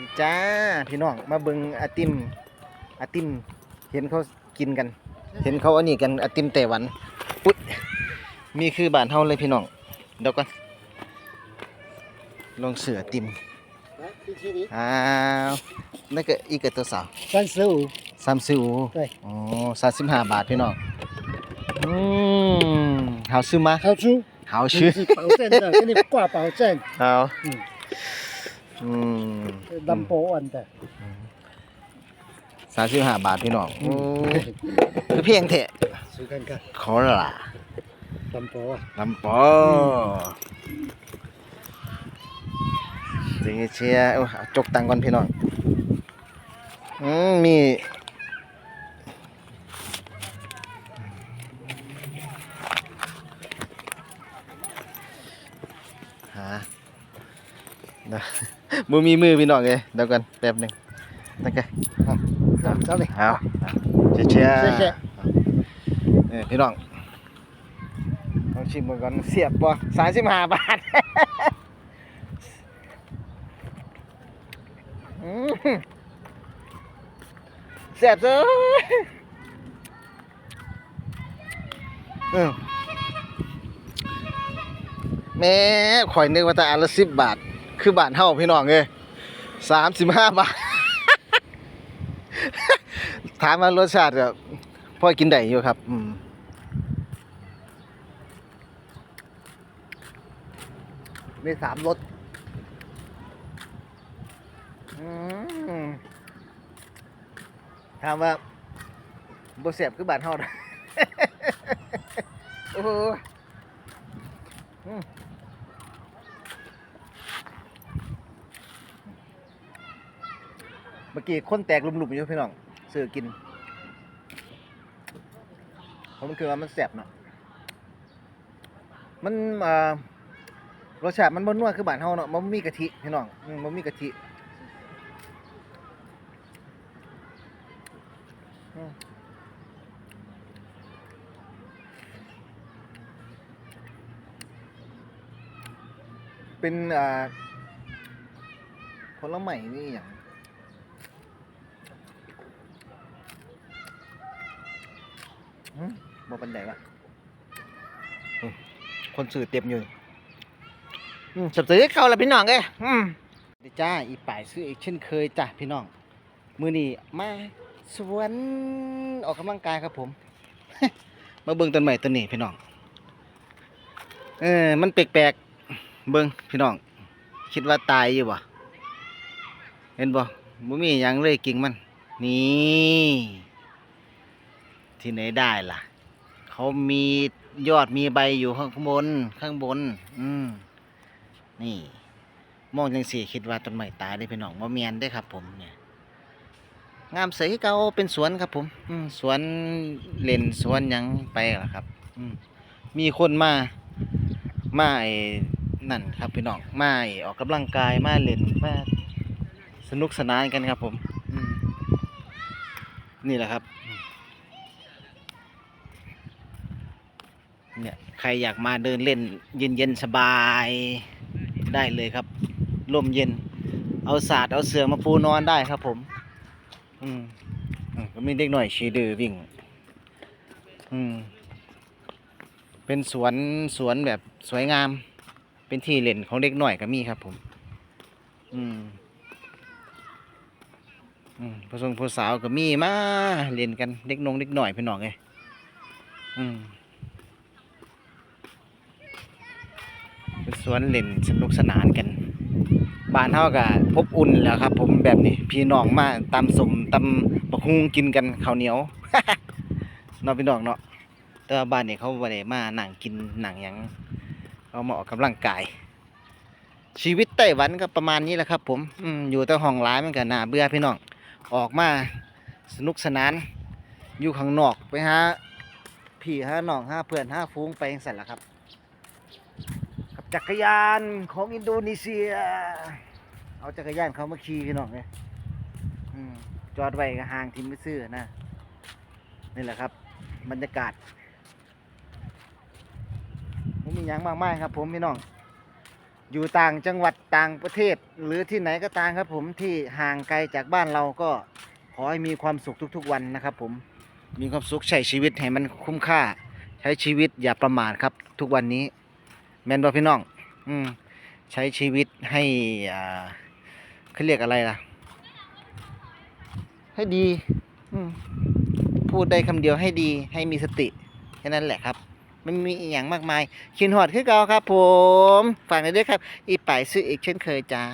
ดีจ้าพี่น้องมาเบิ่งไอติมไอติมเห็นเขากินกัน เห็นเขาอันนี้กันไอติมไต้หวันอุ๊ยมีคือบ้านเฮาเลยพี่น้องเดี๋ยวก่อนลองเสือไอติม 来，冰淇淋 อ้าวนั่นก็อีกตัวสาว 三十五， สามสิบ 对， อ๋อสามสิบห้าบาทพี่น้องอืมเฮาซื้อมา 好吃， เฮาซื้อ 是保证的，给你挂保证， เฮา 嗯 อืมโปอันแต่สามสิบห้าบาทพี่น้องคือเพียงเถอะซื้อกันกันขอละดำโปดำโปสิงเชียจกตังก่อนพี่น้องอืมมี นะมือมีมือพี่น้องเลยเดี๋ยวกันแป๊บหนึ่งนั่นไงเอาเลยเอาเชียร์เนี่ยพี่น้องลองชิมก่อนเสียบป่สามสิบห้าบาทเสียบเลยแม่ข่อยนึกว่าแต่อันละสิบบาท คือบาทเท่าพี่น้องเลยสามสิบห้าบาท ถามว่ารสชาติก็พอกินได้อยู่ครับ อืมมีสามรสอืมถามว่าบเสียบคือบานเฮาโอ้โห มื่อกี้คนแตกหลุมๆอยู่พี่น้องซื้อกินเพราะมันคือว่ามันแสบเนาะมันอ่อรสชาติมันบ่นัวคือบ้านเฮาเนาะมันมีกะทิพี่น้องมมันมีกะทิเป็นอ่อผลไม้นี่อย่างอืม บ่ปานใดวะอืมคนสื่อเต็มอยู่อืมสับสนเข้าแล้วพี่น้องเอ้ยอืมดีจ้า อีป่ายซื้ออีกเช่นเคยจ้ะพี่น้อง มือนี้มาสวนออกกำลังกายครับผม มาเบิ่งต้นใหม่ต้นนี้พี่น้อง เออ มันแปลกๆ เบิ่งพี่น้อง คิดว่าตายอยู่บ่ เห็นบ่บ่มีหยังเลยกิ่งมัน นี่ ที่ไหนได้ล่ะ เขามียอดมีใบอยู่ข้างบน ข้างบน อืมนี่ มองจังสี่คิดว่าต้นไม้ตายได้พี่น้องว่าเมียนได้ครับ ผมเนี่ย งามเสยเก่าเป็นสวนครับ ผม อืมสวนเล่นสวนยังไปล่ะครับ อืมมีคนมา มาไอ้นั่นครับพี่น้องมาไอ้ออกกำลังกายมาเล่นมาสนุกสนานกันครับ ผม อืมนี่แหละครับอืม เนี่ยใครอยากมาเดินเล่นเย็นเย็นสบายได้เลยครับลมเย็น เอาศาสตร์เอาเสือมาปูนอนได้ครับผม อืมก็มีเด็กหน่อยชีดือวิ่ง อืม เป็นสวนสวนแบบสวยงาม เป็นที่เล่นของเด็กหน่อยก็มีครับผม อืมอืมผู้ทรงผู้สาวก็มีมาเล่นกันเด็กนงเด็กหน่อยพี่น้องไงอืม เป็นสวนเล่นสนุกสนานกันบ้านเฮาก็อบอุ่นแล้วครับ ผมแบบนี้พี่น้องมาตำสมตำบักฮุงกินกันข้าวเหนียวนาะพี่น้องเนาะแต่ว่าบ้านนี้เขาบ่ได้มาหนังกินหนังหยังเขามาออกกำลังกาย ชีวิตไต้หวันก็ประมาณนี้แหละครับ ผมอืมอยู่แต่ห้องร้ายมันก็น่าเบื่อพี่น้องออกมาสนุกสนาน อยู่ข้างนอกไปหาพี่หาน้องหาเพื่อนหาฟูงไปจังซั่นล่ะครับ จักรยานของอินโดนีเซีย เอาจักรยานเขามาขี่พี่น้องเนี่ยจอดไว้ห่างทิมไปซื้อนะนี่แหละครับ บรรยากาศไม่มีหยังมากมายครับ ผมพี่น้อง อยู่ต่างจังหวัดต่างประเทศ หรือที่ไหนก็ตามครับ ผมที่ห่างไกลจากบ้านเราก็ขอให้มีความสุขทุก ๆ วันนะครับ ผมมีความสุขใช้ชีวิตให้มันคุ้มค่า ใช้ชีวิตอย่าประมาทครับ ทุกวันนี้ แม่นบ่พี่น้อง อืมใช้ชีวิตให้อ่าเขาเรียกอะไรล่ะ ให้ดี อืมพูดได้คำเดียวให้ดีให้มีสติแค่นั้นแหละครับไม่มีอย่างมากมายคินหอดคือเก่าครับผม ฝากหน่อยด้วยครับ อีป่ายซื้ออีกเช่นเคยจ้า